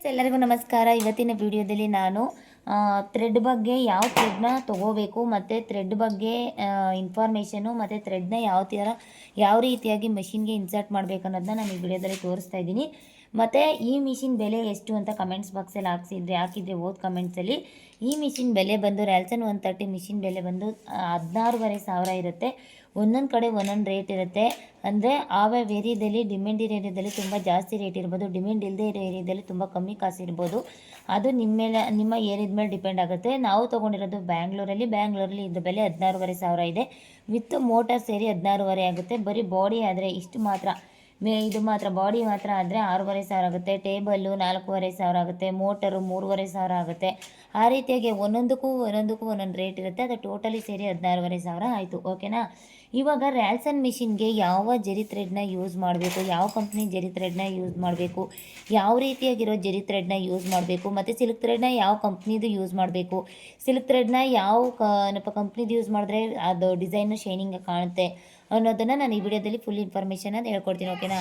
ಎಲ್ಲರಿಗೂ ನಮಸ್ಕಾರ. ಇವತ್ತಿನ ವಿಡಿಯೋದಲ್ಲಿ ನಾನು ಥ್ರೆಡ್ ಬಗ್ಗೆ ಯಾವ ಥ್ರೆಡ್ನ ತೊಗೋಬೇಕು ಮತ್ತು ಥ್ರೆಡ್ ಬಗ್ಗೆ ಇನ್ಫಾರ್ಮೇಷನು ಮತ್ತು ಥ್ರೆಡ್ನ ಯಾವ ಥರ ಯಾವ ರೀತಿಯಾಗಿ ಮಷಿನ್ಗೆ ಇನ್ಸರ್ಟ್ ಮಾಡಬೇಕು ಅನ್ನೋದನ್ನ ನಾನು ಈ ವಿಡಿಯೋದಲ್ಲಿ ತೋರಿಸ್ತಾ ಇದ್ದೀನಿ. ಮತ್ತು ಈ ಮಿಷಿನ್ ಬೆಲೆ ಎಷ್ಟು ಅಂತ ಕಮೆಂಟ್ಸ್ ಬಾಕ್ಸಲ್ಲಿ ಹಾಕ್ಸಿದ್ರೆ, ಹಾಕಿದ್ರೆ ಓದ್ ಕಮೆಂಟ್ಸಲ್ಲಿ ಈ ಮಿಷಿನ್ ಬೆಲೆ ಬಂದು ರ್ಯಾಲ್ಸನ್ ಒನ್ ತರ್ಟಿ ಮಿಷಿನ್ ಬೆಲೆ ಬಂದು ಹದಿನಾರೂವರೆ ಸಾವಿರ ಇರುತ್ತೆ. ಒಂದೊಂದು ಕಡೆ ಒಂದೊಂದು ರೇಟ್ ಇರುತ್ತೆ. ಅಂದರೆ ಆವ ಏರಿಯಾದಲ್ಲಿ ಡಿಮ್ಯಾಂಡ್ ಇರೋ ಏರಿಯಾದಲ್ಲಿ ತುಂಬ ಜಾಸ್ತಿ ರೇಟ್ ಇರ್ಬೋದು. ಡಿಮ್ಯಾಂಡ್ ಇಲ್ಲದೆ ಇರೋ ಏರಿಯಾದಲ್ಲಿ ತುಂಬ ಕಮ್ಮಿ ಕಾಸು ಇರ್ಬೋದು. ಅದು ನಿಮ್ಮ ಮೇಲೆ, ನಿಮ್ಮ ಏರಿಯಾದ ಮೇಲೆ ಡಿಪೆಂಡ್ ಆಗುತ್ತೆ. ನಾವು ತೊಗೊಂಡಿರೋದು ಬ್ಯಾಂಗ್ಳೂರಲ್ಲಿ ಬ್ಯಾಂಗ್ಳೂರಲ್ಲಿ ಇದು ಬೆಲೆ ಹದಿನಾರೂವರೆ ಸಾವಿರ ಇದೆ. ವಿತ್ ಮೋಟಾರ್ ಸೇರಿ ಹದಿನಾರೂವರೆ ಆಗುತ್ತೆ. ಬರೀ ಬಾಡಿ ಆದರೆ ಇಷ್ಟು ಮಾತ್ರ. ಇದು ಮಾತ್ರ ಬಾಡಿ ಮಾತ್ರ ಆದರೆ ಆರೂವರೆ ಸಾವಿರ ಆಗುತ್ತೆ. ಟೇಬಲ್ಲು ನಾಲ್ಕೂವರೆ ಸಾವಿರ ಆಗುತ್ತೆ. ಮೋಟರು ಮೂರುವರೆ ಸಾವಿರ ಆಗುತ್ತೆ. ಆ ರೀತಿಯಾಗಿ ಒಂದೊಂದಕ್ಕೂ ಒಂದೊಂದಕ್ಕೂ ಒಂದೊಂದು ರೇಟ್ ಇರುತ್ತೆ. ಅದು ಟೋಟಲಿ ಸೇರಿ ಹದಿನಾರೂವರೆ ಸಾವಿರ ಆಯಿತು. ಓಕೆನಾ ಇವಾಗ ರ್ಯಾಲ್ಸನ್ ಮಿಷಿನ್ಗೆ ಯಾವ ಜರಿ ಥ್ರೆಡ್ನ ಯೂಸ್ ಮಾಡಬೇಕು? ಯಾವ ಕಂಪ್ನಿ ಜರಿ ಥ್ರೆಡ್ನ ಯೂಸ್ ಮಾಡಬೇಕು? ಯಾವ ರೀತಿಯಾಗಿರೋ ಜರಿ ಥ್ರೆಡ್ನ ಯೂಸ್ ಮಾಡಬೇಕು? ಮತ್ತು ಸಿಲ್ಕ್ ಥ್ರೆಡ್ನ ಯಾವ ಕಂಪ್ನಿದು ಯೂಸ್ ಮಾಡಬೇಕು? ಸಿಲ್ಕ್ ಥ್ರೆಡ್ನ ಯಾವ ಕ ಕಂಪ್ನಿದು ಯೂಸ್ ಮಾಡಿದ್ರೆ ಅದು ಡಿಸೈನು ಶೈನಿಂಗ್ ಕಾಣುತ್ತೆ? ಅನ್ನೋದನ್ನು ನಾನು ಈ ವಿಡಿಯೋದಲ್ಲಿ ಫುಲ್ ಇನ್ಫಾರ್ಮೇಷನ್ ಅಂತ ಹೇಳ್ಕೊಡ್ತೀನಿ ಓಕೆನಾ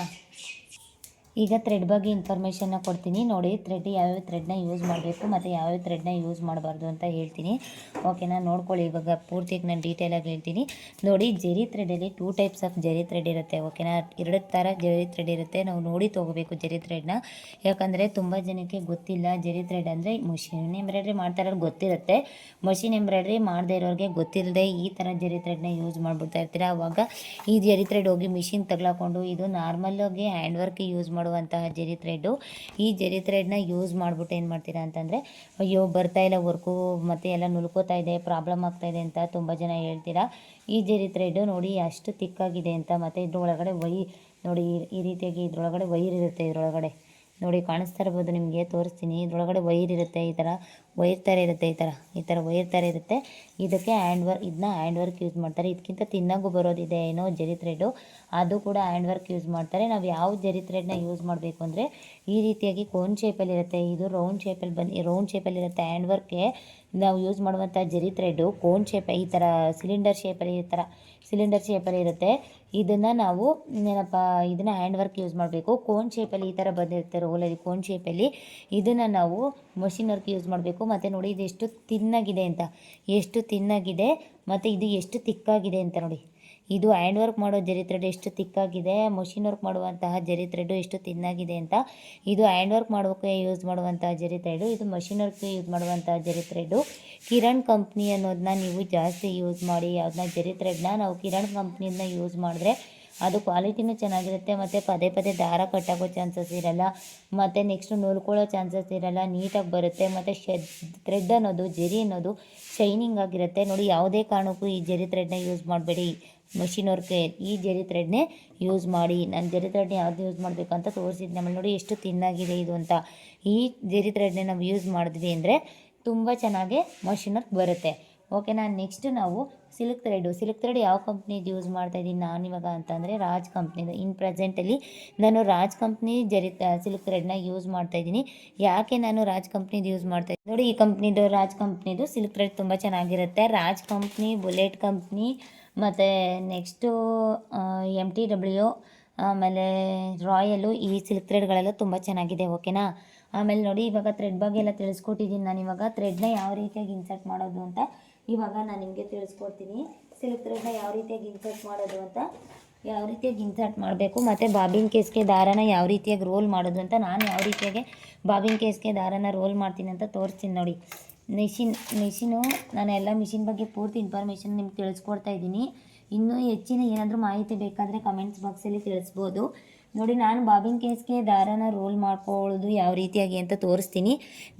ಈಗ ಥ್ರೆಡ್ ಬಗ್ಗೆ ಇನ್ಫಾರ್ಮೇಷನ್ನ ಕೊಡ್ತೀನಿ. ನೋಡಿ ಥ್ರೆಡ್ ಯಾವ್ಯಾವ ಥ್ರೆಡ್ನ ಯೂಸ್ ಮಾಡಬೇಕು ಮತ್ತು ಯಾವ್ಯಾವ ಥ್ರೆಡ್ನ ಯೂಸ್ ಮಾಡಬಾರ್ದು ಅಂತ ಹೇಳ್ತೀನಿ. ಓಕೆನಾ ನೋಡ್ಕೊಳ್ಳಿ, ಇವಾಗ ಪೂರ್ತಿಯಾಗಿ ನಾನು ಡೀಟೇಲಾಗಿ ಹೇಳ್ತೀನಿ. ನೋಡಿ, zari ಥ್ರೆಡಲ್ಲಿ two types of zari thread ಇರುತ್ತೆ. ಓಕೆನಾ ಎರಡು ಥರ ಜೆರಿ ಥ್ರೆಡ್ ಇರುತ್ತೆ. ನಾವು ನೋಡಿ ತೊಗೋಬೇಕು ಜೆರಿ ಥ್ರೆಡ್ನ ಯಾಕಂದರೆ ತುಂಬ ಜನಕ್ಕೆ ಗೊತ್ತಿಲ್ಲ ಜೆರಿ ಥ್ರೆಡ್ ಅಂದರೆ ಮಷಿನ್ ಎಂಬ್ರಾಯ್ಡ್ರಿ ಮಾಡ್ತಾರೋರು ಗೊತ್ತಿರುತ್ತೆ. ಮಷಿನ್ ಎಂಬ್ರಾಯ್ಡ್ರಿ ಮಾಡದೇ ಇರೋರಿಗೆ ಗೊತ್ತಿಲ್ಲದೆ ಈ ಥರ ಜೆರಿ ಥ್ರೆಡ್ನ ಯೂಸ್ ಮಾಡಿಬಿಡ್ತಾ ಇರ್ತೀರ. ಅವಾಗ ಈ ಜೆರಿ ಥ್ರೆಡ್ ಹೋಗಿ ಮಿಷಿನ್ ತಗ್ಲಾಕೊಂಡು ಇದು ನಾರ್ಮಲ್ ಆಗಿ ಹ್ಯಾಂಡ್ ವರ್ಕ್ ಯೂಸ್ ಮಾಡುವಂತಹ ಜೆರಿ ಥ್ರೆಡ್ಡು. ಈ ಜೆರಿ ಥ್ರೆಡ್ನ ಯೂಸ್ ಮಾಡಿಬಿಟ್ಟು ಏನು ಮಾಡ್ತೀರಾ ಅಂತಂದರೆ, ಅಯ್ಯೋ, ಬರ್ತಾ ಇಲ್ಲ ವರ್ಕು, ಮತ್ತು ಎಲ್ಲ ನುಲ್ಕೋತಾ ಇದೆ, ಪ್ರಾಬ್ಲಮ್ ಆಗ್ತಾ ಇದೆ ಅಂತ ತುಂಬ ಜನ ಹೇಳ್ತೀರಾ. ಈ ಜೆರಿ ಥ್ರೆಡ್ಡು ನೋಡಿ ಅಷ್ಟು ತಿಕ್ಕಾಗಿದೆ ಅಂತ ಮತ್ತು ಇದ್ರೊಳಗಡೆ ವೈ, ನೋಡಿ ಈ- ರೀತಿಯಾಗಿ ಇದ್ರೊಳಗಡೆ ವೈರ್ ಇರುತ್ತೆ ಇದ್ರೊಳಗಡೆ. ನೋಡಿ ಕಾಣಿಸ್ತಾ ಇರ್ಬೋದು ನಿಮಗೆ, ತೋರಿಸ್ತೀನಿ. ಇದ್ರೊಳಗಡೆ ವೈರ್ ಇರುತ್ತೆ, ಈ ಥರ ವೈರ್ ಥರ ಇರುತ್ತೆ, ಈ ಥರ ಈ ಥರ ವೈರ್ ಥರ ಇರುತ್ತೆ. ಇದಕ್ಕೆ ಹ್ಯಾಂಡ್ ವರ್ಕ್ ಇದನ್ನ ಹ್ಯಾಂಡ್ ವರ್ಕ್ ಯೂಸ್ ಮಾಡ್ತಾರೆ. ಇದಕ್ಕಿಂತ ತಿನ್ನಾಗೂ ಬರೋದಿದೆ, ಏನೋ ಜರಿ ಥ್ರೆಡ್ಡು ಅದು ಕೂಡ ಹ್ಯಾಂಡ್ ವರ್ಕ್ ಯೂಸ್ ಮಾಡ್ತಾರೆ. ನಾವು ಯಾವ ಜರಿ ಥ್ರೆಡ್ನ ಯೂಸ್ ಮಾಡಬೇಕು ಅಂದರೆ, ಈ ರೀತಿಯಾಗಿ ಕೋನ್ ಶೇಪಲ್ಲಿ ಇರುತ್ತೆ. ಇದು ರೌಂಡ್ ಶೇಪಲ್ಲಿ ಬಂದು ರೌಂಡ್ ಶೇಪಲ್ಲಿ ಇರುತ್ತೆ. ಹ್ಯಾಂಡ್ ವರ್ಕ್ಗೆ ನಾವು ಯೂಸ್ ಮಾಡುವಂಥ ಜರಿ ಥ್ರೆಡ್ಡು ಕೋನ್ ಶೇಪ್ ಈ ಥರ ಸಿಲಿಂಡರ್ ಶೇಪಲ್ಲಿ ಈ ಥರ ಸಿಲಿಂಡರ್ ಶೇಪಲ್ಲಿ ಇರುತ್ತೆ. ಇದನ್ನು ನಾವು ಏನಪ್ಪ, ಇದನ್ನು ಹ್ಯಾಂಡ್ ವರ್ಕ್ ಯೂಸ್ ಮಾಡಬೇಕು. ಕೋನ್ ಶೇಪಲ್ಲಿ ಈ ಥರ ಬಂದಿರುತ್ತೆ ರೋಲಲ್ಲಿ ಕೋನ್ ಶೇಪಲ್ಲಿ ಇದನ್ನು ನಾವು ಮಷಿನ್ ವರ್ಕ್ ಯೂಸ್ ಮಾಡಬೇಕು. ಮತ್ತು ನೋಡಿ, ಇದು ಎಷ್ಟು ತಿನ್ನಾಗಿದೆ ಅಂತ. ಎಷ್ಟು ತಿನ್ನಾಗಿದೆ, ಮತ್ತು ಇದು ಎಷ್ಟು ತಿಕ್ಕಾಗಿದೆ ಅಂತ ನೋಡಿ. ಇದು ಹ್ಯಾಂಡ್ ವರ್ಕ್ ಮಾಡೋ ಜರಿ ಥ್ರೆಡ್ ಎಷ್ಟು ತಿಕ್ಕಾಗಿದೆ, ಮಷಿನ್ ವರ್ಕ್ ಮಾಡುವಂತಹ ಜರಿ ಥ್ರೆಡ್ ಎಷ್ಟು ತಿನ್ನಾಗಿದೆ ಅಂತ. ಇದು ಹ್ಯಾಂಡ್ ವರ್ಕ್ ಮಾಡೋಕ್ಕೆ ಯೂಸ್ ಮಾಡುವಂತಹ ಜರಿ ಥ್ರೆಡ್, ಇದು ಮಷಿನ್ ವರ್ಕ್ಗೆ ಯೂಸ್ ಮಾಡುವಂತಹ ಜರಿ ಥ್ರೆಡ್. ಕಿರಣ್ ಕಂಪ್ನಿ ಅನ್ನೋದನ್ನ ನೀವು ಜಾಸ್ತಿ ಯೂಸ್ ಮಾಡಿ ಅದನ್ನ ಜರಿ ಥ್ರೆಡ್ನ ನಾವು ಕಿರಣ್ ಕಂಪ್ನಿನ ಯೂಸ್ ಮಾಡಿದ್ರೆ ಅದು ಕ್ವಾಲಿಟಿನೂ ಚೆನ್ನಾಗಿರುತ್ತೆ, ಮತ್ತು ಪದೇ ಪದೇ ದಾರ ಕಟ್ಟಾಗೋ ಚಾನ್ಸಸ್ ಇರಲ್ಲ, ಮತ್ತು ನೆಕ್ಸ್ಟ್ ನೂಲ್ಕೊಳ್ಳೋ ಚಾನ್ಸಸ್ ಇರಲ್ಲ, ನೀಟಾಗಿ ಬರುತ್ತೆ, ಮತ್ತು ಶೆಡ್ ಥ್ರೆಡ್ ಅನ್ನೋದು, ಜರಿ ಅನ್ನೋದು ಶೈನಿಂಗ್ ಆಗಿರುತ್ತೆ. ನೋಡಿ, ಯಾವುದೇ ಕಾರಣಕ್ಕೂ ಈ ಜರಿ ಥ್ರೆಡ್ನ ಯೂಸ್ ಮಾಡಬೇಡಿ. ಮಷಿನ್ ವರ್ಕೇ ಈ ಜರಿ ಥ್ರೆಡ್ನೇ ಯೂಸ್ ಮಾಡಿ, ನಾನು ಜರಿ ಥ್ರೆಡ್ನ ಯಾವ್ದು ಯೂಸ್ ಮಾಡಬೇಕು ಅಂತ ತೋರಿಸಿದ್ದೆ ಆಮೇಲೆ ನೋಡಿ ಎಷ್ಟು ತಿನ್ನಾಗಿದೆ ಇದು ಅಂತ. ಈ ಜರಿ ಥ್ರೆಡ್ನೇ ನಾವು ಯೂಸ್ ಮಾಡಿದ್ವಿ ಅಂದರೆ ತುಂಬ ಚೆನ್ನಾಗಿ ಮಷಿನ್ ವರ್ಕ್ ಬರುತ್ತೆ. ನಾನು ನೆಕ್ಸ್ಟ್ ನಾವು ಸಿಲ್ಕ್ ಥ್ರೆಡು ಸಿಲ್ಕ್ ಥ್ರೆಡ್ ಯಾವ ಕಂಪ್ನಿದು ಯೂಸ್ ಮಾಡ್ತಾ ಇದ್ದೀನಿ ನಾನು ಇವಾಗ ಅಂತಂದರೆ ರಾಜ್ ಕಂಪ್ನಿದು ಇನ್ ಪ್ರೆಸೆಂಟಲ್ಲಿ ನಾನು ರಾಜ್ ಕಂಪ್ನಿ ಜರಿ ಸಿಲ್ಕ್ ಥ್ರೆಡ್ನ ಯೂಸ್ ಮಾಡ್ತಾ ಇದ್ದೀನಿ. ಯಾಕೆ ನಾನು ರಾಜ್ ಕಂಪ್ನಿದು ಯೂಸ್ ಮಾಡ್ತಾ ನೋಡಿ ಈ ಕಂಪ್ನಿದು ರಾಜ್ ಕಂಪ್ನಿದು ಸಿಲ್ಕ್ ಥ್ರೆಡ್ ತುಂಬ ಚೆನ್ನಾಗಿರುತ್ತೆ. ರಾಜ್ ಕಂಪ್ನಿ ಬುಲೆಟ್ ಕಂಪ್ನಿ ಮತ್ತು ನೆಕ್ಸ್ಟು ಎಂ ಟಿ ಡಬ್ಲ್ಯೂ ಆಮೇಲೆ ರಾಯಲು ಈ ಸಿಲ್ಕ್ ಥ್ರೆಡ್ಗಳೆಲ್ಲ ತುಂಬ ಚೆನ್ನಾಗಿದೆ, ಓಕೆನಾ? ಆಮೇಲೆ ನೋಡಿ, ಇವಾಗ ಥ್ರೆಡ್ ಬಗ್ಗೆ ಎಲ್ಲ ತಿಳಿಸ್ಕೊಟ್ಟಿದ್ದೀನಿ ನಾನು ಇವಾಗ. ಥ್ರೆಡ್ನ ಯಾವ ರೀತಿಯಾಗಿ ಇನ್ಸರ್ಟ್ ಮಾಡೋದು ಅಂತ ಇವಾಗ ನಾನು ನಿಮಗೆ ತಿಳಿಸ್ಕೊಡ್ತೀನಿ. ಸಿಲ್ಕ್ ಥ್ರೆಡ್ನ ಯಾವ ರೀತಿಯಾಗಿ ಇನ್ಸರ್ಟ್ ಮಾಡೋದು ಅಂತ ಯಾವ ರೀತಿಯಾಗಿ ಇನ್ಸರ್ಟ್ ಮಾಡಬೇಕು, ಮತ್ತು ಬಾಬಿನ್ ಕೇಸ್ಗೆ ದಾರನ ಯಾವ ರೀತಿಯಾಗಿ ರೋಲ್ ಮಾಡೋದು ಅಂತ ನಾನು ಯಾವ ರೀತಿಯಾಗಿ ಬಾಬಿನ್ ಕೇಸ್ಗೆ ದಾರನ ರೋಲ್ ಮಾಡ್ತೀನಿ ಅಂತ ತೋರಿಸ್ತೀನಿ ನೋಡಿ. ಮಿಷಿನ್, ಮೆಷಿನು, ನಾನು ಎಲ್ಲ ಮಿಷಿನ್ ಬಗ್ಗೆ ಪೂರ್ತಿ ಇನ್ಫಾರ್ಮೇಷನ್ ನಿಮ್ಗೆ ತಿಳಿಸ್ಕೊಡ್ತಾ ಇದ್ದೀನಿ. ಇನ್ನೂ ಹೆಚ್ಚಿನ ಏನಾದರೂ ಮಾಹಿತಿ ಬೇಕಾದರೆ ಕಮೆಂಟ್ಸ್ ಬಾಕ್ಸಲ್ಲಿ ತಿಳಿಸ್ಬೋದು. ನೋಡಿ, ನಾನು ಬಾಬಿನ್ ಕೇಸ್ಗೆ ದಾರನ ರೋಲ್ ಮಾಡ್ಕೊಳ್ಳೋದು ಯಾವ ರೀತಿಯಾಗಿ ಅಂತ ತೋರಿಸ್ತೀನಿ.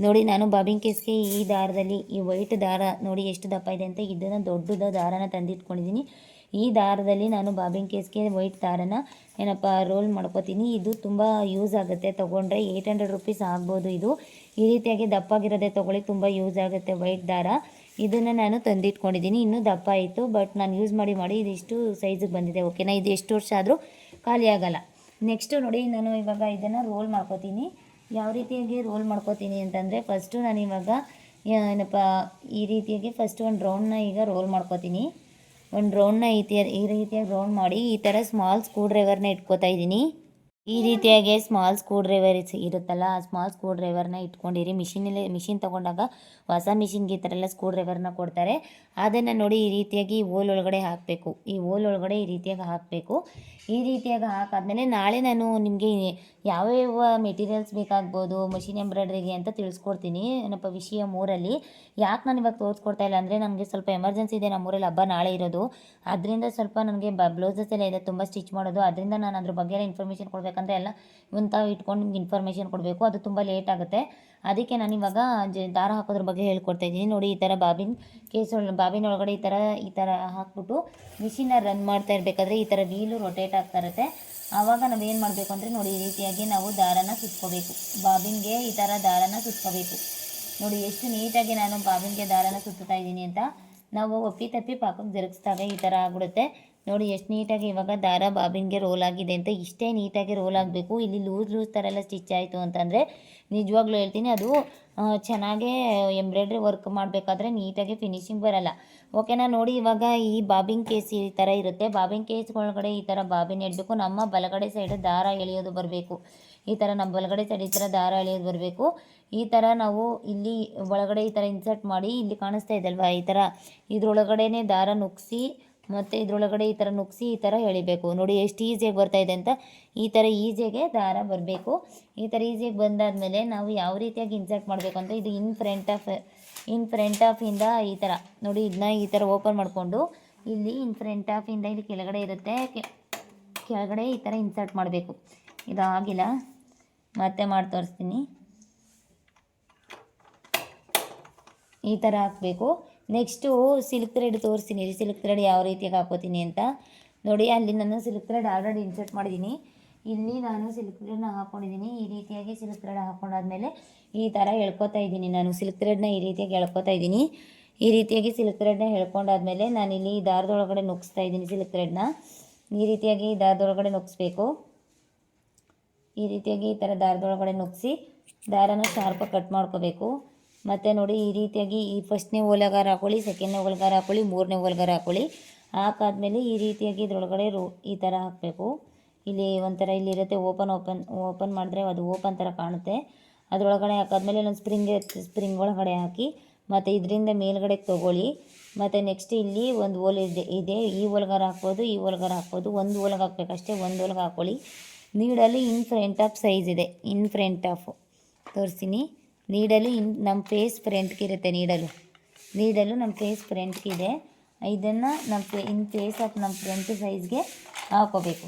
ನೋಡಿ, ನಾನು ಬಾಬಿನ್ ಕೇಸ್ಗೆ ಈ ದಾರದಲ್ಲಿ, ಈ ವೈಟ್ ದಾರ ನೋಡಿ ಎಷ್ಟು ದಪ್ಪ ಇದೆ ಅಂತ, ಇದನ್ನು ದೊಡ್ಡದ ದಾರನ ತಂದಿಟ್ಕೊಂಡಿದ್ದೀನಿ. ಈ ದಾರದಲ್ಲಿ ನಾನು ಬಾಬಿನ್ ಕೇಸ್ಗೆ ವೈಟ್ ದಾರನ ಏನಪ್ಪ ರೋಲ್ ಮಾಡ್ಕೋತೀನಿ. ಇದು ತುಂಬ ಯೂಸ್ ಆಗುತ್ತೆ. ತೊಗೊಂಡ್ರೆ ಏಯ್ಟ್ ಹಂಡ್ರೆಡ್ ರುಪೀಸ್ ಆಗ್ಬೋದು ಇದು. ಈ ರೀತಿಯಾಗಿ ದಪ್ಪಾಗಿರೋದೇ ತೊಗೊಳ್ಳಿ, ತುಂಬ ಯೂಸ್ ಆಗುತ್ತೆ ವೈಟ್ ದಾರ. ಇದನ್ನು ನಾನು ತಂದಿಟ್ಕೊಂಡಿದ್ದೀನಿ. ಇನ್ನೂ ದಪ್ಪ ಆಯಿತು ಬಟ್ ನಾನು ಯೂಸ್ ಮಾಡಿ ಮಾಡಿ ಇದಿಷ್ಟು ಸೈಜಿಗೆ ಬಂದಿದೆ ಓಕೆನಾ ಇದು ಎಷ್ಟು ವರ್ಷ ಆದರೂ ಖಾಲಿ ಆಗಲ್ಲ. ನೆಕ್ಸ್ಟು ನೋಡಿ ನಾನು ಇವಾಗ ಇದನ್ನು ರೋಲ್ ಮಾಡ್ಕೋತೀನಿ. ಯಾವ ರೀತಿಯಾಗಿ ರೋಲ್ ಮಾಡ್ಕೋತೀನಿ ಅಂತಂದರೆ ಫಸ್ಟು ನಾನು ಇವಾಗ ಏನಪ್ಪ, ಈ ರೀತಿಯಾಗಿ ಫಸ್ಟ್ ಒಂದು ರೌಂಡ್ನ ಈಗ ರೋಲ್ ಮಾಡ್ಕೋತೀನಿ. ಒಂದು ರೌಂಡ್ನ ಈ ರೀತಿಯಾಗಿ ರೌಂಡ್ ಮಾಡಿ, ಈ ಥರ ಸ್ಮಾಲ್ ಸ್ಕ್ರೂ ಡ್ರೈವರ್ನ ಇಟ್ಕೋತಾ ಇದ್ದೀನಿ. ಈ ರೀತಿಯಾಗಿ ಸ್ಮಾಲ್ ಸ್ಕ್ರೂ ಡ್ರೈವರ್ ಇರುತ್ತಲ್ಲ, ಆ ಸ್ಮಾಲ್ ಸ್ಕ್ರೂ ಡ್ರೈವರ್ನ ಇಟ್ಕೊಂಡಿರಿ. ಮಿಷಿನಲ್ಲಿ ಮಿಷಿನ್ ತೊಗೊಂಡಾಗ ಹೊಸ ಮಿಷಿನ್ಗೆ ಈ ಥರ ಎಲ್ಲ ಸ್ಕ್ರೂ ಡ್ರೈವರ್ನ ಕೊಡ್ತಾರೆ. ಅದನ್ನು ನೋಡಿ ಈ ರೀತಿಯಾಗಿ ಓಲ್ ಒಳಗಡೆ ಹಾಕಬೇಕು. ಈ ಓಲ್ ಒಳಗಡೆ ಈ ರೀತಿಯಾಗಿ ಹಾಕಬೇಕು. ಈ ರೀತಿಯಾಗಿ ಹಾಕಾದ್ಮೇಲೆ ನಾಳೆ ನಾನು ನಿಮಗೆ ಯಾವ್ಯಾವ ಮೆಟೀರಿಯಲ್ಸ್ ಬೇಕಾಗ್ಬೋದು ಮಷಿನ್ ಎಂಬ್ರಾಯ್ಡ್ರಿಗೆ ಅಂತ ತಿಳಿಸ್ಕೊಡ್ತೀನಿ. ಏನಪ್ಪ, ವಿಷಯ ಮೂರಲ್ಲಿ. ಯಾಕೆ ನಾನು ಇವಾಗ ತೋರಿಸ್ಕೊಡ್ತಾ ಇಲ್ಲ ಅಂದರೆ ನನಗೆ ಸ್ವಲ್ಪ ಎಮರ್ಜೆನ್ಸಿ ಇದೆ ನಮ್ಮೂರಲ್ಲಿ ಹಬ್ಬ ನಾಳೆ ಇರೋದು. ಅದರಿಂದ ಸ್ವಲ್ಪ ನನಗೆ ಬ್ಲೌಸಸ್ ಎಲ್ಲ ಇದೆ, ತುಂಬ ಸ್ಟಿಚ್ ಮಾಡೋದು. ಅದರಿಂದ ನಾನು ಅದ್ರ ಬಗ್ಗೆ ಎಲ್ಲ ಇನ್ಫಾರ್ಮೇಷನ್ ಕೊಡಬೇಕಂದ್ರೆ ಎಲ್ಲ ಇಂಥ ಇಟ್ಕೊಂಡು ನಿಮ್ಗೆ ಇನ್ಫಾರ್ಮೇಷನ್ ಕೊಡಬೇಕು. ಅದು ತುಂಬ ಲೇಟ್ ಆಗುತ್ತೆ. ಅದಕ್ಕೆ ನಾನು ಇವಾಗ ಜ ದಾರ ಹಾಕೋದ್ರ ಬಗ್ಗೆ ಹೇಳ್ಕೊಡ್ತಾ ಇದ್ದೀನಿ. ನೋಡಿ ಈ ಥರ ಬಾಬಿನ್ ಕೇಸ್ ಬಾಬಿನ ಒಳಗಡೆ ಈ ಥರ ಈ ಥರ ಹಾಕ್ಬಿಟ್ಟು ಮಿಷಿನ ರನ್ ಮಾಡ್ತಾ ಇರಬೇಕಾದ್ರೆ ಈ ಥರ ವೀಲು ರೊಟೇಟ್ ಆಗ್ತಾ ಇರುತ್ತೆ. ಆವಾಗ ನಾವೇನು ಮಾಡಬೇಕು ಅಂದರೆ ನೋಡಿ ಈ ರೀತಿಯಾಗಿ ನಾವು ದಾರನ ಸುತ್ಕೋಬೇಕು. ಬಾಬಿನ್ಗೆ ಈ ಥರ ದಾರನ ಸುತ್ಕೋಬೇಕು. ನೋಡಿ ಎಷ್ಟು ನೀಟಾಗಿ ನಾನು ಬಾಬಿನ್ಗೆ ದಾರನ ಸುತ್ತಾ ಇದ್ದೀನಿ ಅಂತ ನಾವು ಒಪ್ಪಿ ತಪ್ಪಿ ಪಾಕಕ್ಕೆ ಜರುಗಿಸ್ದಾಗ ಈ ಥರ ಆಗ್ಬಿಡುತ್ತೆ. ನೋಡಿ, ಎಷ್ಟು ನೀಟಾಗಿ ಇವಾಗ ದಾರ ಬಾಬಿನ್ಗೆ ರೋಲ್ ಆಗಿದೆ ಅಂತ ಇಷ್ಟೇ ನೀಟಾಗಿ ರೋಲ್ ಆಗಬೇಕು. ಇಲ್ಲಿ ಲೂಸ್ ಲೂಸ್ ಥರ ಎಲ್ಲ ಸ್ಟಿಚ್ ಆಯಿತು ಅಂತಂದರೆ ನಿಜವಾಗ್ಲೂ ಹೇಳ್ತೀನಿ, ಅದು ಚೆನ್ನಾಗೇ ಎಂಬ್ರಾಯ್ಡ್ರಿ ವರ್ಕ್ ಮಾಡಬೇಕಾದ್ರೆ ನೀಟಾಗಿ ಫಿನಿಶಿಂಗ್ ಬರಲ್ಲ. ಓಕೆನಾ ನೋಡಿ, ಇವಾಗ ಈ ಬಾಬಿನ್ ಕೇಸ್ ಈ ಥರ ಇರುತ್ತೆ. ಬಾಬಿನ್ ಕೇಸ್ ಒಳಗಡೆ ಈ ಥರ ಬಾಬಿನ್ ಇಡಬೇಕು ನಮ್ಮ ಬಲಗಡೆ ಸೈಡ್ ದಾರ ಎಳೆಯೋದು ಬರಬೇಕು. ಈ ಥರ ನಮ್ಮ ಬಲಗಡೆ ಸೈಡ್ ಈ ಥರ ದಾರ ಎಳೆಯೋದು ಬರಬೇಕು. ಈ ಥರ ನಾವು ಇಲ್ಲಿ ಒಳಗಡೆ ಈ ಥರ ಇನ್ಸರ್ಟ್ ಮಾಡಿ, ಇಲ್ಲಿ ಕಾಣಿಸ್ತಾ ಇದ್ದಲ್ವಾ ಈ ಥರ ಇದ್ರೊಳಗಡೆ ದಾರ ನುಗ್ಸಿ ಮತ್ತು ಇದರೊಳಗಡೆ ಈ ಥರ ನುಗ್ಸಿ ಈ ಥರ ಎಳಿಬೇಕು. ನೋಡಿ, ಎಷ್ಟು ಈಸಿಯಾಗಿ ಬರ್ತಾ ಇದೆ ಅಂತ. ಈ ಥರ ಈಸಿಯಾಗೆ ದಾರ ಬರಬೇಕು. ಈ ಥರ ಈಸಿಯಾಗಿ ಬಂದಾದಮೇಲೆ ನಾವು ಯಾವ ರೀತಿಯಾಗಿ ಇನ್ಸರ್ಟ್ ಮಾಡಬೇಕು ಅಂತ ಇದು in front of in front ಆಫಿಂದ ಈ ಥರ ನೋಡಿ, ಇದನ್ನ ಈ ಥರ ಓಪನ್ ಮಾಡಿಕೊಂಡು ಇಲ್ಲಿ ಇನ್ ಫ್ರಂಟ್ ಆಫಿಂದ ಇಲ್ಲಿ ಕೆಳಗಡೆ ಇರುತ್ತೆ. ಕೆಳಗಡೆ ಈ ಥರ ಇನ್ಸರ್ಟ್ ಮಾಡಬೇಕು. ಇದು ಆಗಿಲ್ಲ ಮತ್ತೆ ಮಾಡಿ ತೋರಿಸ್ತೀನಿ. ಈ ಥರ ಹಾಕಬೇಕು. ನೆಕ್ಸ್ಟು ಸಿಲ್ಕ್ ಥ್ರೆಡ್ ತೋರಿಸ್ತೀನಿ. ರೀ ಸಿಲ್ಕ್ ಥ್ರೆಡ್ ಯಾವ ರೀತಿಯಾಗಿ ಹಾಕೋತೀನಿ ಅಂತ. ನೋಡಿ, ಅಲ್ಲಿ ನಾನು ಸಿಲ್ಕ್ ಥ್ರೆಡ್ ಆಲ್ರೆಡಿ ಇನ್ಸರ್ಟ್ ಮಾಡಿದ್ದೀನಿ. ಇಲ್ಲಿ ನಾನು ಸಿಲ್ಕ್ ಥ್ರೆಡ್ನ ಹಾಕ್ಕೊಂಡಿದ್ದೀನಿ ಈ ರೀತಿಯಾಗಿ ಸಿಲ್ಕ್ ಥ್ರೆಡ್ ಹಾಕ್ಕೊಂಡಾದ್ಮೇಲೆ ಈ ಥರ ಎಳ್ಕೊತಾ ಇದ್ದೀನಿ ನಾನು. ಸಿಲ್ಕ್ ಥ್ರೆಡ್ನ ಈ ರೀತಿಯಾಗಿ ಹೇಳ್ಕೊತಾ ಇದ್ದೀನಿ. ಈ ರೀತಿಯಾಗಿ ಸಿಲ್ಕ್ ಥ್ರೆಡ್ನ ಹೇಳ್ಕೊಂಡಾದ್ಮೇಲೆ ನಾನಿಲ್ಲಿ ಈ ದಾರದೊಳಗಡೆ ನುಗ್ಸ್ತಾ ಇದ್ದೀನಿ ಸಿಲ್ಕ್ ಥ್ರೆಡ್ನ ಈ ರೀತಿಯಾಗಿ ದಾರದೊಳಗಡೆ ನುಗ್ಸ್ಬೇಕು. ಈ ರೀತಿಯಾಗಿ ಈ ಥರ ದಾರದೊಳಗಡೆ ನುಗ್ಸಿ ದಾರನ ಶಾರ್ಪಾಗಿ ಕಟ್ ಮಾಡ್ಕೋಬೇಕು. ಮತ್ತು ನೋಡಿ ಈ ರೀತಿಯಾಗಿ ಈ ಫಸ್ಟ್ನೇ ಓಲಗಾರ ಹಾಕೊಳ್ಳಿ ಸೆಕೆಂಡ್ನೇ ಹೋಲ್ಗಾರ ಹಾಕೊಳ್ಳಿ, ಮೂರನೇ ಹೋಲ್ಗಾರ ಹಾಕೊಳ್ಳಿ. ಹಾಕಾದ್ಮೇಲೆ ಈ ರೀತಿಯಾಗಿ ಇದರೊಳಗಡೆ ರೋ, ಈ ಥರ ಹಾಕಬೇಕು. ಇಲ್ಲಿ ಒಂಥರ ಇಲ್ಲಿರುತ್ತೆ ಓಪನ್ ಓಪನ್ ಓಪನ್ ಮಾಡಿದ್ರೆ ಅದು ಓಪನ್ ಥರ ಕಾಣುತ್ತೆ. ಅದರೊಳಗಡೆ ಹಾಕಾದ್ಮೇಲೆ ಇಲ್ಲೊಂದು ಸ್ಪ್ರಿಂಗ್ ಸ್ಪ್ರಿಂಗ್ ಒಳಗಡೆ ಹಾಕಿ, ಮತ್ತು ಇದರಿಂದ ಮೇಲ್ಗಡೆ ತೊಗೊಳ್ಳಿ. ಮತ್ತು ನೆಕ್ಸ್ಟ್ ಇಲ್ಲಿ ಒಂದು ಓಲ್ ಇದೆ ಇದೆ. ಈ ಹೋಲ್ಗಾರ ಹಾಕ್ಬೋದು, ಈ ಹೋಲ್ಗಾರ ಹಾಕ್ಬೋದು. ಒಂದು ಓಲ್ಗೆ ಹಾಕ್ಬೇಕಷ್ಟೇ, ಒಂದು ಹೋಲ್ಗೆ ಹಾಕ್ಕೊಳ್ಳಿ ನೀಡಲ್ಲಿ ಇನ್ ಫ್ರಂಟ್ ಆಫ್ ಸೈಜ್ ಇದೆ. ಇನ್ ಫ್ರಂಟ್ ಆಫ್ ತೋರಿಸ್ತೀನಿ. ನೀಡಲು ಇನ್ ನಮ್ಮ ಫೇಸ್ ಫ್ರಂಟ್ಗೆ ಇರುತ್ತೆ ನೀಡಲು. ನೀಡಲು ನಮ್ಮ ಫೇಸ್ ಫ್ರಂಟ್ಗೆ ಇದೆ. ಇದನ್ನು ನಮ್ಮ ಫೇ ಇನ್ ಫೇಸ್ ಆಫ್ ನಮ್ಮ ಫ್ರಂಟ್ ಸೈಜ್ಗೆ ಹಾಕೋಬೇಕು.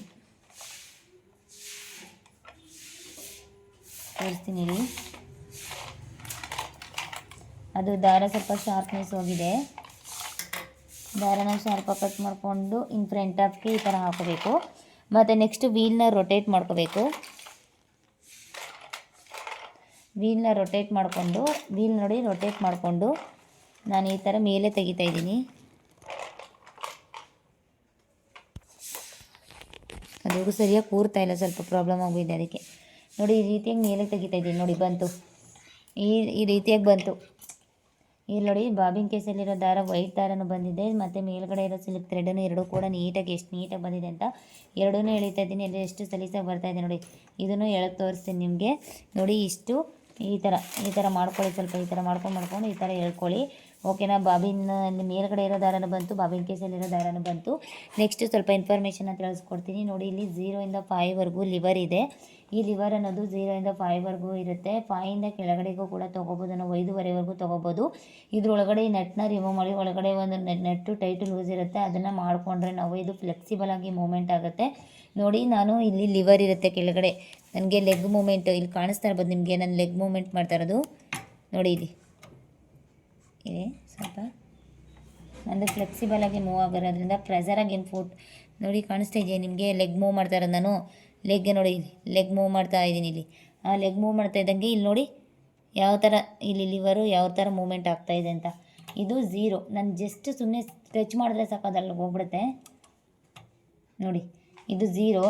ತೋರಿಸ್ತೀನಿ ಇಲ್ಲಿ. ಅದು ದಾರ ಸ್ವಲ್ಪ ಶಾರ್ಪ್ನೆಸ್ ಹೋಗಿದೆ. ದಾರನ ಶಾರ್ಪಾಗಿ ಕಟ್ ಮಾಡಿಕೊಂಡು ಇನ್ ಫ್ರಂಟ್ ಆಫ್ಗೆ ಈ ಥರ ಹಾಕೋಬೇಕು. ಮತ್ತು ನೆಕ್ಸ್ಟ್ ವೀಲ್ನ ರೊಟೇಟ್ ಮಾಡ್ಕೋಬೇಕು. ವೀಲ್ನ ರೊಟೇಟ್ ಮಾಡಿಕೊಂಡು, ವೀಲ್ ನೋಡಿ ರೊಟೇಟ್ ಮಾಡಿಕೊಂಡು ನಾನು ಈ ಥರ ಮೇಲೆ ತೆಗಿತಾ ಇದ್ದೀನಿ. ಅದು ಸರಿಯಾಗಿ ಕೂರ್ತಾ ಇಲ್ಲ, ಸ್ವಲ್ಪ ಪ್ರಾಬ್ಲಮ್ ಆಗಿದೆ ಅದಕ್ಕೆ. ನೋಡಿ, ಈ ರೀತಿಯಾಗಿ ಮೇಲೆ ತೆಗಿತಾ ಇದ್ದೀನಿ. ನೋಡಿ, ಬಂತು. ಈ ಈ ರೀತಿಯಾಗಿ ಬಂತು. ಇಲ್ಲಿ ನೋಡಿ ಬಾಬಿನ್ ಕೇಸಲ್ಲಿರೋ ದಾರ ವೈಟ್ ದಾರನೂ ಬಂದಿದೆ. ಮತ್ತು ಮೇಲ್ಗಡೆ ಇರೋ ಸಿಲ್ಕ್ ಥ್ರೆಡನ್ನು ಎರಡೂ ಕೂಡ ನೀಟಾಗಿ, ಎಷ್ಟು ನೀಟಾಗಿ ಬಂದಿದೆ ಅಂತ ಎರಡೂ ಎಳಿತಾ ಇದ್ದೀನಿ. ಎಲ್ಲ ಎಷ್ಟು ಸಲೀಸಾಗಿ ಬರ್ತಾ ಇದೆ ನೋಡಿ. ಇದನ್ನು ಎಳೆ ತೋರಿಸ್ತೀನಿ ನಿಮಗೆ. ನೋಡಿ, ಇಷ್ಟು ಈ ಥರ ಈ ಥರ ಮಾಡ್ಕೊಳ್ಳಿ, ಸ್ವಲ್ಪ ಈ ಥರ ಮಾಡ್ಕೊಂಡು ಮಾಡ್ಕೊಂಡು ಈ ಥರ ಹೇಳ್ಕೊಳ್ಳಿ. ಓಕೆನಾ ಬಾಬಿನ ಮೇಲ್ಗಡೆ ಇರೋ ದಾರನ ಬಂತು, ಬಾಬಿನ್ ಕೇಸಲ್ಲಿರೋ ದಾರನ ಬಂತು. ನೆಕ್ಸ್ಟ್ ಸ್ವಲ್ಪ ಇನ್ಫಾರ್ಮೇಷನ್ನ ತಿಳಿಸ್ಕೊಡ್ತೀನಿ. ನೋಡಿ, ಇಲ್ಲಿ ಝೀರೋಯಿಂದ ಫೈವ್ವರೆಗೂ ಲಿವರ್ ಇದೆ. ಈ ಲಿವರ್ ಅನ್ನೋದು ಝೀರೋಯಿಂದ ಫೈವ್ವರೆಗೂ ಇರುತ್ತೆ. ಫೈಯಿಂದ ಕೆಳಗಡೆಗೂ ಕೂಡ ತೊಗೋಬೋದು. ನಾವು ಐದುವರೆವರೆಗೂ ತೊಗೋಬೋದು. ಇದ್ರೊಳಗಡೆ ಈ ನೆಟ್ನ ರಿಮೂವ್ ಮಾಡಿ, ಒಳಗಡೆ ಒಂದು ನೆಟ್ಟು ಟೈಟ್ ಲೂಸ್ ಇರುತ್ತೆ. ಅದನ್ನು ಮಾಡಿಕೊಂಡ್ರೆ ನಾವು ಇದು ಫ್ಲೆಕ್ಸಿಬಲ್ ಆಗಿ ಮೂಮೆಂಟ್ ಆಗುತ್ತೆ. ನೋಡಿ, ನಾನು ಇಲ್ಲಿ ಲಿವರ್ ಇರುತ್ತೆ ಕೆಳಗಡೆ. ನನಗೆ ಲೆಗ್ ಮೂಮೆಂಟ್ ಇಲ್ಲಿ ಕಾಣಿಸ್ತಾ ಇರ್ಬೋದು. ನಿಮಗೆ ನಾನು ಲೆಗ್ ಮೂಮೆಂಟ್ ಮಾಡ್ತಾ ಇರೋದು? ನೋಡಿ ಇಲ್ಲಿ. ಇದೆ ಸ್ವಲ್ಪ. ನಂದು ಫ್ಲೆಕ್ಸಿಬಲ್ ಆಗಿ ಮೂವ್ ಆಗಿರೋದ್ರಿಂದ ಪ್ರೆಸರಾಗಿ ಏನು ಫುಟ್ ನೋಡಿ ಕಾಣಿಸ್ತಾ ಇದೆಯಾ? ನಿಮಗೆ ಲೆಗ್ ಮೂವ್ ಮಾಡ್ತಾ ಇರೋದು ನಾನು. ಲೆಗ್ ನೋಡಿ ಲೆಗ್ ಮೂವ್ ಮಾಡ್ತಾ ಇದ್ದೀನಿ ಇಲ್ಲಿ. ಆ ಲೆಗ್ ಮೂವ್ ಮಾಡ್ತಾ ಇದ್ದಂಗೆ ಇಲ್ಲಿ ನೋಡಿ ಯಾವ ಥರ ಇಲ್ಲಿ ಲಿವರು ಯಾವ ಥರ ಮೂಮೆಂಟ್ ಇದೆ ಅಂತ. ಇದು ಝೀರೋ ನಾನು ಜಸ್ಟ್ ಸುಮ್ಮನೆ ಸ್ಟ್ರೆಚ್ ಮಾಡಿದ್ರೆ ಸಾಕು, ಅದ್ರಲ್ಲಿ ಹೋಗ್ಬಿಡುತ್ತೆ. ನೋಡಿ. ಇದು ಝೀರೋ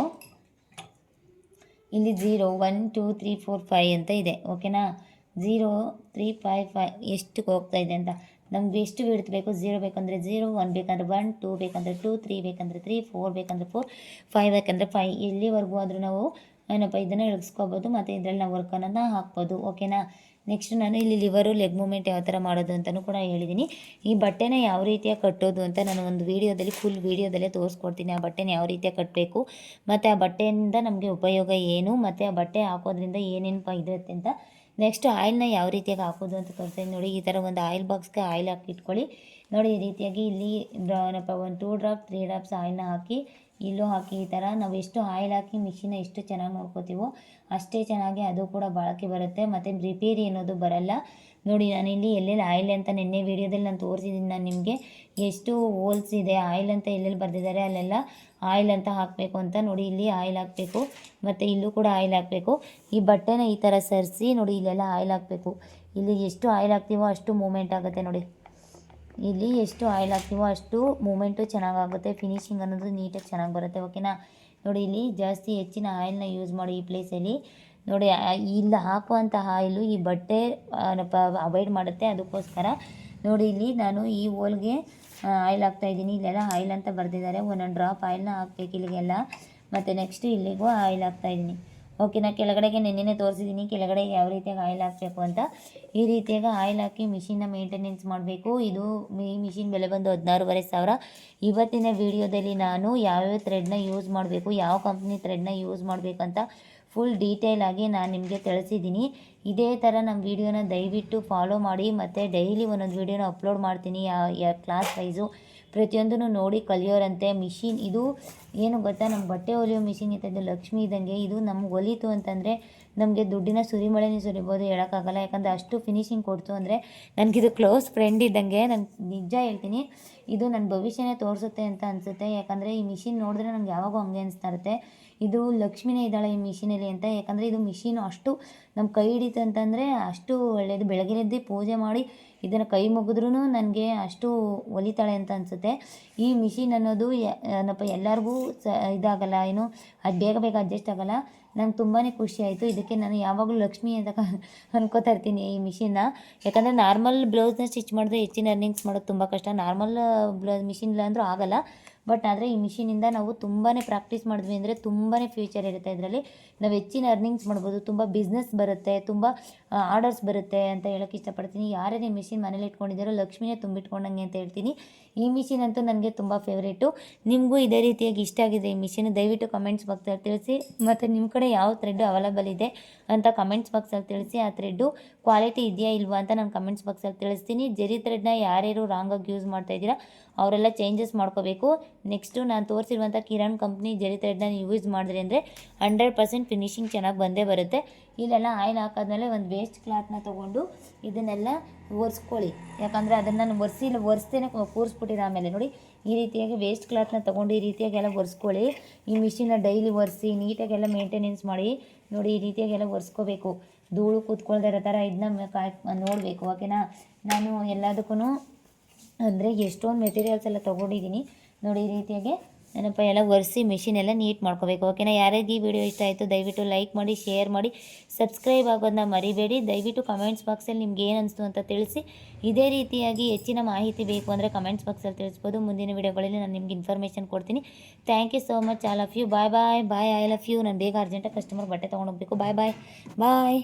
ಇಲ್ಲಿ zero one two three four five ಅಂತ ಇದೆ. ಓಕೆನಾ ಝೀರೋ ತ್ರೀ ಫೈವ್ ಫೈವ್ ಎಷ್ಟಕ್ಕೆ ಹೋಗ್ತಾ ಇದೆ ಅಂತ. ನಮ್ಗೆ ಎಷ್ಟು ಬಿಡ್ತು ಬೇಕು? ಝೀರೋ ಬೇಕಂದರೆ ಝೀರೋ ಒನ್ ಬೇಕಂದ್ರೆ ಒನ್ ಟೂ ಬೇಕಂದರೆ ಟೂ ತ್ರೀ ಬೇಕಂದರೆ ತ್ರೀ ಫೋರ್ ಬೇಕಂದರೆ ಫೋರ್ ಫೈವ್ ಬೇಕಂದರೆ ಫೈವ್ ಎಲ್ಲಿವರೆಗೂ ಆದರೂ ನಾವು ಏನಪ್ಪ, ಇದನ್ನು ಇಳಿಸ್ಕೋಬೋದು ಮತ್ತು ಇದರಲ್ಲಿ ನಾವು ವರ್ಕನ್ನು ಹಾಕ್ಬೋದು. ಓಕೆನಾ ನೆಕ್ಸ್ಟ್ ನಾನು ಇಲ್ಲಿ ಲಿವರು ಲೆಗ್ ಮೂಮೆಂಟ್ ಯಾವ ಥರ ಮಾಡೋದು ಅಂತಲೂ ಕೂಡ ಹೇಳಿದ್ದೀನಿ ಈ ಬಟ್ಟೆನ ಯಾವ ರೀತಿಯಾಗಿ ಕಟ್ಟೋದು ಅಂತ ನಾನು ಒಂದು ವೀಡಿಯೋದಲ್ಲಿ ಫುಲ್ ವೀಡಿಯೋದಲ್ಲೇ ತೋರಿಸ್ಕೊಡ್ತೀನಿ. ಆ ಬಟ್ಟೆನ ಯಾವ ರೀತಿಯಾಗಿ ಕಟ್ಟಬೇಕು ಮತ್ತು ಆ ಬಟ್ಟೆಯಿಂದ ನಮಗೆ ಉಪಯೋಗ ಏನು, ಮತ್ತು ಆ ಬಟ್ಟೆ ಹಾಕೋದ್ರಿಂದ ಏನೇನು ಇರುತ್ತೆ ಅಂತ. ನೆಕ್ಸ್ಟ್ ಆಯಿಲ್ನ ಯಾವ ರೀತಿಯಾಗಿ ಹಾಕೋದು ಅಂತ ತೋರಿಸ್ತೀನಿ ನೋಡಿ. ಈ ಥರ ಒಂದು ಆಯಿಲ್ ಬಾಕ್ಸ್ಗೆ ಆಯಿಲ್ ಹಾಕಿ ಇಟ್ಕೊಳ್ಳಿ ನೋಡಿ, ಈ ರೀತಿಯಾಗಿ ಇಲ್ಲಿ ಏನಪ್ಪ, ಒಂದು ಟೂ ಡ್ರಾಪ್ ತ್ರೀ ಡ್ರಾಪ್ಸ್ ಆಯಿಲ್ನ ಹಾಕಿ ಇಲ್ಲೂ ಹಾಕಿ ಈ ಥರ ನಾವು ಎಷ್ಟು ಆಯಿಲ್ ಹಾಕಿ ಮಿಷಿನ ಎಷ್ಟು ಚೆನ್ನಾಗಿ ನೋಡ್ಕೋತೀವೋ ಅಷ್ಟೇ ಚೆನ್ನಾಗಿ ಅದು ಕೂಡ ಬಾಳಕೆ ಬರುತ್ತೆ. ಮತ್ತು ರಿಪೇರಿ ಅನ್ನೋದು ಬರಲ್ಲ. ನೋಡಿ, ನಾನಿಲ್ಲಿ ಎಲ್ಲೆಲ್ಲಿ ಆಯಿಲ್ ಅಂತ ನಿನ್ನೆ ವೀಡಿಯೋದಲ್ಲಿ ನಾನು ತೋರಿಸಿದ್ದೀನಿ ನಾನು ನಿಮಗೆ. ಎಷ್ಟು ಹೋಲ್ಸ್ ಇದೆ ಆಯಿಲ್ ಅಂತ ಎಲ್ಲೆಲ್ಲಿ ಬರೆದಿದ್ದಾರೆ ಅಲ್ಲೆಲ್ಲ ಆಯಿಲ್ ಅಂತ ಹಾಕಬೇಕು ಅಂತ ನೋಡಿ, ಇಲ್ಲಿ ಆಯಿಲ್ ಹಾಕಬೇಕು, ಮತ್ತು ಇಲ್ಲೂ ಕೂಡ ಆಯಿಲ್ ಹಾಕಬೇಕು. ಈ ಬಟ್ಟೆನ ಈ ಥರ ಸರಿಸಿ ನೋಡಿ, ಇಲ್ಲೆಲ್ಲ ಆಯಿಲ್ ಹಾಕಬೇಕು. ಇಲ್ಲಿ ಎಷ್ಟು ಆಯಿಲ್ ಹಾಕ್ತೀವೋ ಅಷ್ಟು ಮೂಮೆಂಟ್ ಆಗುತ್ತೆ ನೋಡಿ. ಇಲ್ಲಿ ಎಷ್ಟು ಆಯಿಲ್ ಹಾಕ್ತೀವೋ ಅಷ್ಟು ಮೂಮೆಂಟು ಚೆನ್ನಾಗಾಗುತ್ತೆ. ಫಿನಿಶಿಂಗ್ ಅನ್ನೋದು ನೀಟಾಗಿ ಚೆನ್ನಾಗಿ ಬರುತ್ತೆ ಓಕೆನಾ ನೋಡಿ, ಇಲ್ಲಿ ಜಾಸ್ತಿ ಹೆಚ್ಚಿನ ಆಯಿಲ್ನ ಯೂಸ್ ಮಾಡಿ ಈ ಪ್ಲೇಸಲ್ಲಿ ನೋಡಿ ಇಲ್ಲಿ ಹಾಕುವಂಥ ಆಯಿಲು ಈ ಬಟ್ಟೆ ಅವಾಯ್ಡ್ ಮಾಡುತ್ತೆ ಅದಕ್ಕೋಸ್ಕರ. ನೋಡಿ, ಇಲ್ಲಿ ನಾನು ಈ ಹೋಲ್ಗೆ ಆಯಿಲ್ ಹಾಕ್ತಾಯಿದ್ದೀನಿ ಇಲ್ಲೆಲ್ಲ ಆಯಿಲ್ ಅಂತ ಬರೆದಿದ್ದಾರೆ. ಒಂದೊಂದು ಡ್ರಾಪ್ ಆಯಿಲ್ನ ಹಾಕ್ಬೇಕು ಇಲ್ಲಿಗೆಲ್ಲ. ಮತ್ತು ನೆಕ್ಸ್ಟ್ ಇಲ್ಲಿಗೂ ಆಯಿಲ್ ಹಾಕ್ತಾಯಿದ್ದೀನಿ ಓಕೆನಾ ಕೆಳಗಡೆಗೆ ನೆನ್ನೆನೇ ತೋರಿಸಿದ್ದೀನಿ ಕೆಳಗಡೆ ಯಾವ ರೀತಿಯಾಗಿ ಆಯಿಲ್ ಹಾಕಬೇಕು ಅಂತ. ಈ ರೀತಿಯಾಗಿ ಆಯಿಲ್ ಹಾಕಿ ಮಿಷಿನ್ನ ಮೇಂಟೆನೆನ್ಸ್ ಮಾಡಬೇಕು. ಇದು ಈ ಮಿಷಿನ್ ಬೆಲೆ ಬಂದು ಹದಿನಾರೂವರೆ ಸಾವಿರ. ಇವತ್ತಿನ ವಿಡಿಯೋದಲ್ಲಿ ನಾನು ಯಾವ್ಯಾವ ಥ್ರೆಡ್ನ ಯೂಸ್ ಮಾಡಬೇಕು, ಯಾವ ಕಂಪ್ನಿ ಥ್ರೆಡ್ನ ಯೂಸ್ ಮಾಡಬೇಕಂತ ಫುಲ್ ಡೀಟೇಲ್ ಆಗಿ ನಾನು ನಿಮಗೆ ತಿಳಿಸಿದ್ದೀನಿ ಇದೇ ಥರ ನಮ್ಮ ವೀಡಿಯೋನ ದಯವಿಟ್ಟು ಫಾಲೋ ಮಾಡಿ, ಮತ್ತು ಡೈಲಿ ಒಂದೊಂದು ವೀಡಿಯೋನ ಅಪ್ಲೋಡ್ ಮಾಡ್ತೀನಿ. ಯಾವ ಕ್ಲಾಸ್ ವೈಸು ಪ್ರತಿಯೊಂದನ್ನು ನೋಡಿ ಕಲಿಯೋರಂತೆ. ಮಿಷಿನ್ ಇದು ಏನು ಗೊತ್ತಾ? ನಮ್ಮ ಬಟ್ಟೆ ಹೊಲಿಯೋ ಮಿಷಿನ್ ಇರ್ತದೆ ಲಕ್ಷ್ಮಿ ಇದ್ದಂಗೆ. ಇದು ನಮ್ಗೆ ಹೊಲಿತು ಅಂತಂದರೆ ನಮಗೆ ದುಡ್ಡಿನ ಸುರಿಮಳೆನೇ ಸುರಿಬೋದು ಹೇಳೋಕ್ಕಾಗಲ್ಲ. ಯಾಕಂದರೆ ಅಷ್ಟು ಫಿನಿಶಿಂಗ್ ಕೊಡ್ತು ಅಂದರೆ ನನಗಿದು ಕ್ಲೋಸ್ ಫ್ರೆಂಡ್ ಇದ್ದಂಗೆ. ನಾನು ನಿಜ ಹೇಳ್ತೀನಿ, ಇದು ನನ್ನ ಭವಿಷ್ಯನೇ ತೋರಿಸುತ್ತೆ ಅಂತ ಅನಿಸುತ್ತೆ. ಯಾಕಂದರೆ ಈ ಮಿಷಿನ್ ನೋಡಿದ್ರೆ ನನಗೆ ಯಾವಾಗೂ ಹಂಗೆ ಅನಿಸ್ತಾ ಇರುತ್ತೆ. ಇದು ಲಕ್ಷ್ಮಿನೇ ಇದ್ದಾಳೆ ಈ ಮಿಷಿನಲ್ಲಿ ಅಂತ. ಯಾಕಂದರೆ ಇದು ಮಿಷಿನ್ ಅಷ್ಟು ನಮ್ಮ ಕೈ ಹಿಡಿತು ಅಂತಂದರೆ ಅಷ್ಟು ಒಳ್ಳೆಯದು ಎದ್ದು ಪೂಜೆ ಮಾಡಿ ಇದನ್ನು ಕೈ ಮುಗಿದ್ರೂ ನನಗೆ ಅಷ್ಟು ಒಲಿತಾಳೆ ಅಂತ ಅನಿಸುತ್ತೆ. ಈ ಮಿಷಿನ್ ಅನ್ನೋದು ಏನಪ್ಪ, ಎಲ್ಲರಿಗೂ ಸ, ಇದಾಗಲ್ಲ, ಏನು ಅದು ಬೇಗ ಬೇಗ ಅಡ್ಜಸ್ಟ್ ಆಗೋಲ್ಲ. ನಂಗೆ ತುಂಬಾ ಖುಷಿ ಆಯಿತು. ಇದಕ್ಕೆ ನಾನು ಯಾವಾಗಲೂ ಲಕ್ಷ್ಮಿ ಅಂತ ಅನ್ಕೋತಾ ಇರ್ತೀನಿ ಈ ಮಿಷಿನ್ನ ಯಾಕಂದರೆ ನಾರ್ಮಲ್ ಬ್ಲೌಸ್ನ ಸ್ಟಿಚ್ ಮಾಡಿದ್ರೆ ಹೆಚ್ಚಿನ ಅರ್ನಿಂಗ್ಸ್ ಮಾಡೋದು ತುಂಬ ಕಷ್ಟ. ನಾರ್ಮಲ್ ಬ್ಲೌಸ್ ಮಿಷಿನ್ ಇಲ್ಲ ಅಂದರೂ ಆಗೋಲ್ಲ. ಬಟ್ ಆದರೆ ಈ ಮಿಷಿನಿಂದ ನಾವು ತುಂಬಾ ಪ್ರಾಕ್ಟೀಸ್ ಮಾಡಿದ್ವಿ ಅಂದರೆ ತುಂಬಾ ಫ್ಯೂಚರ್ ಇರುತ್ತೆ ಇದರಲ್ಲಿ. ನಾವು ಹೆಚ್ಚಿನ ಅರ್ನಿಂಗ್ಸ್ ಮಾಡ್ಬೋದು, ತುಂಬ ಬಿಸ್ನೆಸ್ ಬರುತ್ತೆ, ತುಂಬ ಆರ್ಡರ್ಸ್ ಬರುತ್ತೆ ಅಂತ ಹೇಳೋಕ್ಕೆ ಇಷ್ಟಪಡ್ತೀನಿ. ಯಾರೇ ಮಿಷಿನ್ ಮನೇಲಿ ಇಟ್ಕೊಂಡಿದ್ದಾರೋ ಲಕ್ಷ್ಮಿನೇ ತುಂಬಿಟ್ಕೊಂಡಂಗೆ ಅಂತ ಹೇಳ್ತೀನಿ. ಈ ಮಿಷಿನ್ ಅಂತೂ ನನಗೆ ತುಂಬ ಫೇವ್ರೇಟು ನಿಮಗೂ ಇದೇ ರೀತಿಯಾಗಿ ಇಷ್ಟ ಆಗಿದೆ ಈ ಮಿಷಿನ್, ದಯವಿಟ್ಟು ಕಮೆಂಟ್ಸ್ ಬಾಕ್ಸಲ್ಲಿ ತಿಳಿಸಿ. ಮತ್ತು ನಿಮ್ಮ ಕಡೆ ಯಾವ ಥ್ರೆಡ್ ಅವೈಲಬಲ್ ಇದೆ ಅಂತ ಕಮೆಂಟ್ಸ್ ಬಾಕ್ಸಲ್ಲಿ ತಿಳಿಸಿ. ಆ ಥ್ರೆಡ್ಡು ಕ್ವಾಲಿಟಿ ಇದೆಯಾ ಇಲ್ವಾ ಅಂತ ನಾನು ಕಮೆಂಟ್ಸ್ ಬಾಕ್ಸಲ್ಲಿ ತಿಳಿಸ್ತೀನಿ. ಜರಿ ಥ್ರೆಡ್ನ ಯಾರ್ಯಾರು ರಾಂಗಾಗಿ ಯೂಸ್ ಮಾಡ್ತಾ ಇದ್ದೀರಾ ಅವರೆಲ್ಲ ಚೇಂಜಸ್ ಮಾಡ್ಕೋಬೇಕು. ನೆಕ್ಸ್ಟು ನಾನು ತೋರಿಸಿರುವಂಥ ಕಿರಣ್ ಕಂಪ್ನಿ ಜರಿ ಥ್ರೆಡ್ನ ಯೂಸ್ ಮಾಡಿದ್ರಿ ಅಂದರೆ ಹಂಡ್ರೆಡ್ ಪರ್ಸೆಂಟ್ ಫಿನಿಶಿಂಗ್ ಚೆನ್ನಾಗಿ ಬಂದೇ ಬರುತ್ತೆ. ಇಲ್ಲೆಲ್ಲ ಆಯಿಲ್ ಹಾಕಾದ್ಮೇಲೆ ಒಂದು ವೇಸ್ಟ್ ಕ್ಲಾತ್ನ ತೊಗೊಂಡು ಇದನ್ನೆಲ್ಲ ಒರೆಸ್ಕೊಳ್ಳಿ. ಯಾಕಂದರೆ ಅದನ್ನು ನಾನು ಒರೆಸಿ ಒರೆಸ್ತೇನೆ ಕೂರಿಸ್ಬಿಟ್ಟಿರೋ ಆಮೇಲೆ ನೋಡಿ. ಈ ರೀತಿಯಾಗಿ ವೇಸ್ಟ್ ಕ್ಲಾತ್ನ ತೊಗೊಂಡು ಈ ರೀತಿಯಾಗೆಲ್ಲ ಒರೆಸ್ಕೊಳ್ಳಿ. ಈ ಮಿಷಿನ ಡೈಲಿ ಒರೆಸಿ ನೀಟಾಗೆಲ್ಲ ಮೇಂಟೆನೆನ್ಸ್ ಮಾಡಿ ನೋಡಿ ಈ ರೀತಿಯಾಗೆಲ್ಲ ಒರೆಸ್ಕೋಬೇಕು. ಧೂಳು ಕೂತ್ಕೊಳ್ದಿರೋ ಥರ ಇದನ್ನ ಕಾಯ್ ನೋಡಬೇಕು ಓಕೆನಾ ನಾನು ಎಲ್ಲದಕ್ಕೂ ಅಂದರೆ ಎಷ್ಟೊಂದು ಮೆಟೀರಿಯಲ್ಸ್ ಎಲ್ಲ ತೊಗೊಂಡಿದ್ದೀನಿ ನೋಡಿ, ಈ ರೀತಿಯಾಗಿ ಏನಪ್ಪ ಎಲ್ಲ ಒರೆಸಿ ಮಿಷಿನ್ ಎಲ್ಲ ನೀಟ್ ಮಾಡ್ಕೋಬೇಕು. ಓಕೆನಾ ಯಾರಿಗೆ ಈ ವಿಡಿಯೋ ಇಷ್ಟ ಆಯಿತು, ದಯವಿಟ್ಟು ಲೈಕ್ ಮಾಡಿ ಶೇರ್ ಮಾಡಿ ಸಬ್ಸ್ಕ್ರೈಬ್ ಆಗೋದನ್ನ ಮರಿಬೇಡಿ. ದಯವಿಟ್ಟು ಕಮೆಂಟ್ಸ್ ಬಾಕ್ಸಲ್ಲಿ ನಿಮ್ಗೆ ಏನು ಅನಿಸ್ತು ಅಂತ ತಿಳಿಸಿ. ಇದೇ ರೀತಿಯಾಗಿ ಹೆಚ್ಚಿನ ಮಾಹಿತಿ ಬೇಕು ಅಂದರೆ ಕಮೆಂಟ್ಸ್ ಬಾಕ್ಸಲ್ಲಿ ತಿಳಿಸ್ಬೋದು. ಮುಂದಿನ ವಿಡಿಯೋಗಳಲ್ಲಿ ನಾನು ನಿಮ್ಗೆ ಇನ್ಫಾರ್ಮೇಷನ್ ಕೊಡ್ತೀನಿ. Thank you so much all of you bye bye bye I love you ನಾನು ಬೇಗ ಅರ್ಜೆಂಟಾಗಿ ಕಸ್ಟಮರ್ ಬಟ್ಟೆ ತೊಗೊಂಡೋಗ್ಬೇಕು ಬಾಯ್ ಬಾಯ್ ಬಾಯ್